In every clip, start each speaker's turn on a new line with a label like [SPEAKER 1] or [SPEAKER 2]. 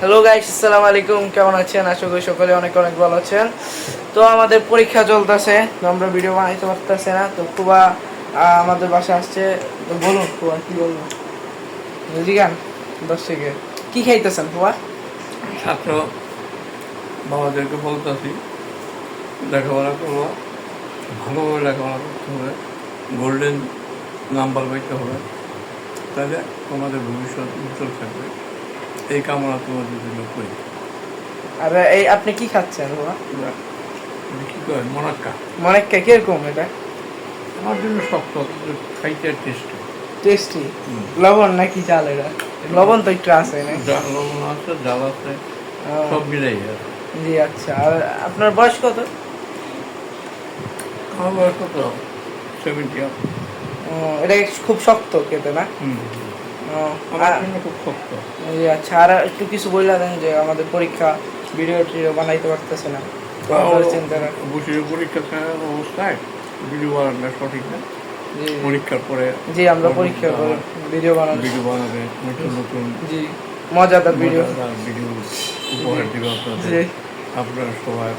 [SPEAKER 1] Hello guys আসসালামু আলাইকুম কেমন আছেন? আশা করি সকলে অনেক অনেক ভালো আছেন। তো আমাদের পরীক্ষা চলতেছে। আমরা ভিডিও বানাইতে পারতেছি না। তো খুবা আমাদের বাসায় আসছে। তো বলুন, খুবা, কি বলব? জিগান দশ থেকে। কি খাইতেছেন, খুবা?
[SPEAKER 2] ছাত্র বাবাদেরকে বলতেছি, লেখাপড়া করব ভালোভাবে লেখাপড়া করতে হবে। গোল্ডেন নাম্বার পাইতে হবে। তাহলে তোমাদের ভবিষ্যৎ উজ্জ্বল থাকবে। এই কামনা তোমাদের জন্য করি
[SPEAKER 1] আর এই আপনি কি খাচ্ছেন
[SPEAKER 2] এটা কী করে মনাক্কা।
[SPEAKER 1] মনে কীরকম এটা?
[SPEAKER 2] আমার জন্য শক্ত খাইতে টেস্ট
[SPEAKER 1] টেস্টি লবণ নাকি চাল এটা? লবণ তো একটু আছে না?
[SPEAKER 2] লবণ আছে জাল আছে সব মিলাই
[SPEAKER 1] জি আচ্ছা। আর আপনার বয়স কত?
[SPEAKER 2] আমার বয়স কত? সেভেন্টি
[SPEAKER 1] এটা খুব শক্ত খেতে না?
[SPEAKER 2] হুম। আমার
[SPEAKER 1] আর-
[SPEAKER 2] জন্য খুব শক্ত
[SPEAKER 1] আচ্ছা আর একটু কিছু বললা দেন যে আমাদের পরীক্ষা ভিডিও টিডিও বানাইতে পারতেছে না। চিন্তা
[SPEAKER 2] বসে পরীক্ষা থাকার অবস্থায় ভিডিও বানানো সঠিক না? পরীক্ষার পরে
[SPEAKER 1] জি আমরা পরীক্ষা করে ভিডিও বানাবো।
[SPEAKER 2] ভিডিও বানাবে নতুন নতুন
[SPEAKER 1] জি মজাদার ভিডিও
[SPEAKER 2] ভিডিও উপহার দিবে আপনাদের। আপনারা সবাই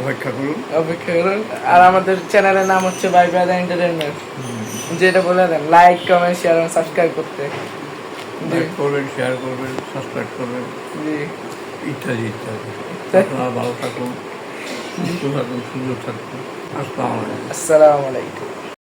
[SPEAKER 2] অপেক্ষা করুন।
[SPEAKER 1] অপেক্ষা করুন। আর আমাদের চ্যানেলের নাম হচ্ছে বাই ব্রাদার এন্টারটেনমেন্ট যেটা বলে দেন লাইক কমেন্ট শেয়ার এবং সাবস্ক্রাইব করতে।
[SPEAKER 2] লাইক করবেন শেয়ার করবেন সাবস্ক্রাইব করবেন।
[SPEAKER 1] জি।
[SPEAKER 2] ইত্যাদি ইত্যাদি। আপনারা ভালো থাকুন সুস্থ থাকুন সুন্দর থাকুন। আসসালামু আলাইকুম।
[SPEAKER 1] আসসালামু আলাইকুম।